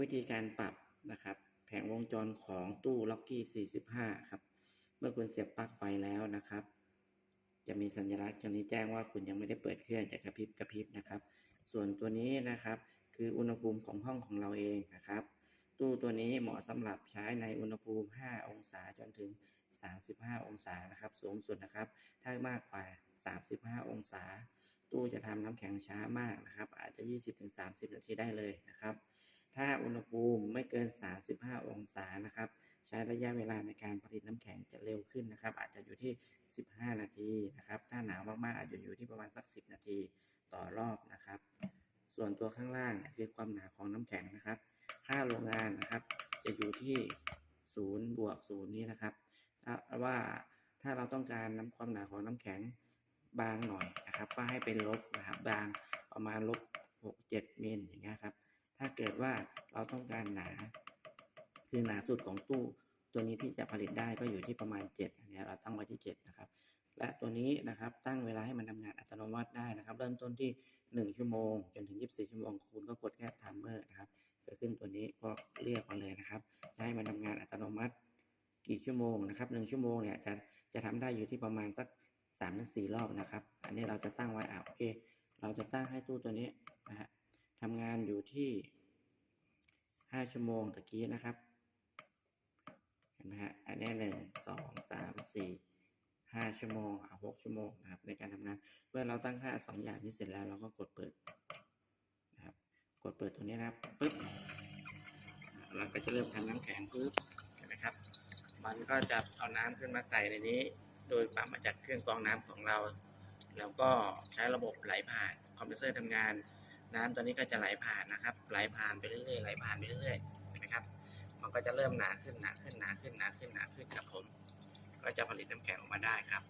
วิธีการปรับนะครับ แผงวงจรของตู้ล็อกกี้ 45 ครับ เมื่อคุณเสียบปลั๊กไฟแล้วนะครับ จะมีสัญลักษณ์ตัวนี้แจ้งว่าคุณยังไม่ได้เปิดเครื่องจะกระพริบกระพริบนะครับ ส่วนตัวนี้นะครับ คืออุณหภูมิของห้องของเราเองนะครับ ตู้ตัวนี้เหมาะสำหรับใช้ในอุณหภูมิ 5 องศาจนถึง 35 องศานะครับ สูงสุดนะครับ ถ้ามากกว่า 35 องศาตู้จะทำน้ำแข็งช้ามากนะครับ อาจจะ 20-30 นาทีได้เลยนะครับ ถ้าอุณหภูมิไม่เกิน 35 องศานะครับ ใช้ระยะเวลาในการผลิตน้ำแข็งจะเร็วขึ้นนะครับ อาจจะอยู่ที่ 15 นาทีนะครับ ถ้าหนาวมากๆอาจจะอยู่ที่ประมาณสัก 10 นาทีต่อรอบนะครับ ส่วนตัวข้างล่างเนี่ยคือความหนาของน้ำแข็งนะครับ ค่าโรงงานนะครับ จะอยู่ที่0บวก0นี้นะครับถ้าว่าถ้าเราต้องการน้ำความหนาของน้ำแข็งบางหน่อยนะครับ ก็ให้เป็นลบนะครับบางประมาณลบ6 7มิลอย่างเงี้ยครับ ถ้าเกิดว่าเราต้องการหนา คือหนาสุดของตู้ ตัวนี้ที่จะผลิตได้ก็อยู่ที่ประมาณ 7 อันนี้เราตั้งไว้ที่ 7 นะครับ และตัวนี้นะครับตั้งเวลาให้มันทำงานอัตโนมัติได้นะครับ เริ่มต้นที่ 1 ชั่วโมง จนถึง 24 ชั่วโมงคุณก็กดแค่ไทม์เมอร์นะครับจะขึ้นตัวนี้ก็เรียกมาเลยนะครับจะให้มันทำงานอัตโนมัติ กี่ชั่วโมงนะครับ1ชั่วโมงเนี่ยจะจะทำได้อยู่ที่ประมาณสัก3ถึง4รอบนะครับ อันนี้เราจะตั้งไว้อ่าโอเค เราจะตั้งให้ตู้ตัวนี้นะฮะทำงานอยู่ที่ 5ชั่วโมงตะกี้นะครับ เห็นไหมฮะ อันนี้หนึ่งสองสามสี่ห้าชั่วโมงอะหกชั่วโมงนะครับในการทำงาน เมื่อเราตั้งค่าสองอย่างนี้เสร็จแล้วเราก็กดเปิดนะครับ กดเปิดตัวนี้นะครับปึ๊บเราก็จะเริ่มทำน้ำแข็งปึ๊บเห็นไหมครับ มันก็จะเอาน้ำขึ้นมาใส่ในนี้ โดยปั๊มมาจากเครื่องกรองน้ำของเรา แล้วก็ใช้ระบบไหลผ่านคอมเพรสเซอร์ทำงาน น้ำตัวนี้ก็จะไหลผ่านนะครับ ไหลผ่านไปเรื่อยๆไหลผ่านไปเรื่อยๆเห็นไหมครับ มันก็จะเริ่มหนาขึ้นหนาขึ้นหนาขึ้นหนาขึ้นหนาขึ้นครับผม ก็จะผลิตน้ำแข็งออกมาได้ครับ